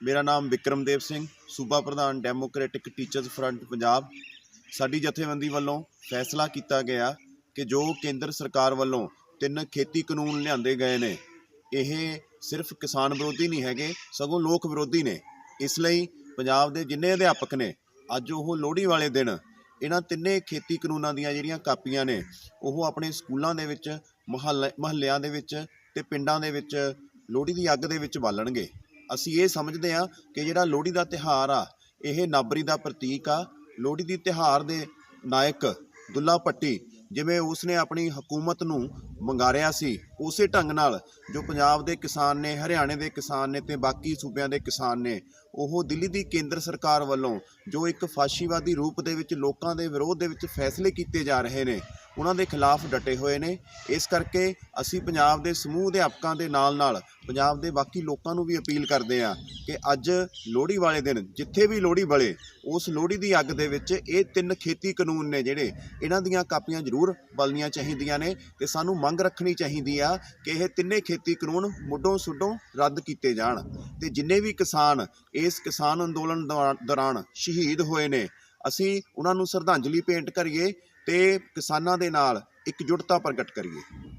ਮੇਰਾ ਨਾਮ ਵਿਕਰਮਦੇਵ ਸਿੰਘ, ਸੂਬਾ ਪ੍ਰਧਾਨ ਡੈਮੋਕ੍ਰੈਟਿਕ ਟੀਚਰਸ ਫਰੰਟ ਪੰਜਾਬ। ਸਾਡੀ ਜਥੇਬੰਦੀ ਵੱਲੋਂ ਫੈਸਲਾ ਕੀਤਾ ਗਿਆ ਕਿ ਜੋ ਕੇਂਦਰ ਸਰਕਾਰ ਵੱਲੋਂ ਤਿੰਨ ਖੇਤੀ ਕਾਨੂੰਨ ਲਿਆਂਦੇ ਗਏ ਨੇ, ਇਹ ਸਿਰਫ ਕਿਸਾਨ ਵਿਰੋਧੀ ਨਹੀਂ ਹੈਗੇ, ਸਗੋਂ ਲੋਕ ਵਿਰੋਧੀ ਨੇ। ਇਸ ਲਈ ਪੰਜਾਬ ਦੇ ਜਿੰਨੇ ਅਧਿਆਪਕ ਨੇ, ਅੱਜ ਉਹ ਲੋਹੜੀ ਵਾਲੇ ਦਿਨ ਇਹਨਾਂ ਤਿੰਨੇ ਖੇਤੀ ਕਾਨੂੰਨਾਂ ਦੀਆਂ ਜਿਹੜੀਆਂ ਕਾਪੀਆਂ ਨੇ, ਉਹ ਆਪਣੇ ਸਕੂਲਾਂ ਦੇ ਵਿੱਚ, ਮੁਹੱਲੇ, ਮੁਹੱਲਿਆਂ ਦੇ ਵਿੱਚ ਤੇ ਪਿੰਡਾਂ ਦੇ ਵਿੱਚ ਲੋਹੜੀ ਦੀ ਅੱਗ ਦੇ ਵਿੱਚ ਬਾਲਣਗੇ। ਅਸੀਂ ਇਹ ਸਮਝਦੇ ਹਾਂ ਕਿ ਜਿਹੜਾ ਲੋਹੜੀ ਦਾ ਤਿਹਾਰ ਆ, ਇਹ ਨਾਬਰੀ ਦਾ ਪ੍ਰਤੀਕ ਆ। ਲੋਹੜੀ ਦੀ ਤਿਹਾਰ ਦੇ ਨਾਇਕ ਦੁੱਲਾ ਭੱਟੀ ਜਿਵੇਂ ਉਸਨੇ ਆਪਣੀ ਹਕੂਮਤ ਨੂੰ ਮੰਗਾਰਿਆ ਸੀ, ਉਸੇ ਢੰਗ ਨਾਲ ਜੋ ਪੰਜਾਬ ਦੇ ਕਿਸਾਨ ਨੇ, ਹਰਿਆਣੇ ਦੇ ਕਿਸਾਨ ਨੇ ਤੇ ਬਾਕੀ ਸੂਬਿਆਂ ਦੇ ਕਿਸਾਨ ਨੇ, ਉਹ ਦਿੱਲੀ ਦੀ ਕੇਂਦਰ ਸਰਕਾਰ ਵੱਲੋਂ ਜੋ ਇੱਕ ਫਾਸ਼ੀਵਾਦੀ ਰੂਪ ਦੇ ਵਿੱਚ ਲੋਕਾਂ ਦੇ ਵਿਰੋਧ ਦੇ ਵਿੱਚ ਫੈਸਲੇ ਕੀਤੇ ਜਾ ਰਹੇ ਨੇ ਉਹਨਾਂ ਦੇ ਖਿਲਾਫ ਡਟੇ ਹੋਏ ਨੇ। ਇਸ ਕਰਕੇ ਅਸੀਂ ਪੰਜਾਬ ਦੇ ਸਮੂਹ ਅਧਿਆਪਕਾਂ ਦੇ ਨਾਲ ਨਾਲ ਪੰਜਾਬ ਦੇ ਬਾਕੀ ਲੋਕਾਂ ਨੂੰ ਵੀ ਅਪੀਲ ਕਰਦੇ ਹਾਂ ਕਿ ਅੱਜ ਲੋਹੜੀ ਵਾਲੇ ਦਿਨ, ਜਿੱਥੇ ਵੀ ਲੋਹੜੀ ਬਲੇ, ਉਸ ਲੋਹੜੀ ਦੀ ਅੱਗ ਦੇ ਵਿੱਚ ਇਹ ਤਿੰਨ ਖੇਤੀ ਕਾਨੂੰਨ ਨੇ ਜਿਹੜੇ ਇਹਨਾਂ ਦੀਆਂ ਕਾਪੀਆਂ ਜ਼ਰੂਰ ਬਲਣੀਆਂ ਚਾਹੀਦੀਆਂ ਨੇ ਤੇ ਸਾਨੂੰ ਮੰਗ ਰੱਖਣੀ ਚਾਹੀਦੀ ਆ ਕਿ ਇਹ ਤਿੰਨੇ ਖੇਤੀ ਕਾਨੂੰਨ ਮੁੱਢੋਂ ਸੁੱਢੋਂ ਰੱਦ ਕੀਤੇ ਜਾਣ। ਤੇ ਜਿੰਨੇ ਵੀ ਕਿਸਾਨ ਇਸ ਕਿਸਾਨ ਅੰਦੋਲਨ ਦੌਰਾ- ਦੌਰਾਨ ਸ਼ਹੀਦ ਹੋਏ ਨੇ ਅਸੀਂ ਉਹਨਾਂ ਨੂੰ ਸ਼ਰਧਾਂਜਲੀ ਭੇਂਟ ਕਰੀਏ ਤੇ ਕਿਸਾਨਾਂ ਦੇ ਨਾਲ ਇਕਜੁੱਟਤਾ ਪ੍ਰਗਟ ਕਰੀਏ।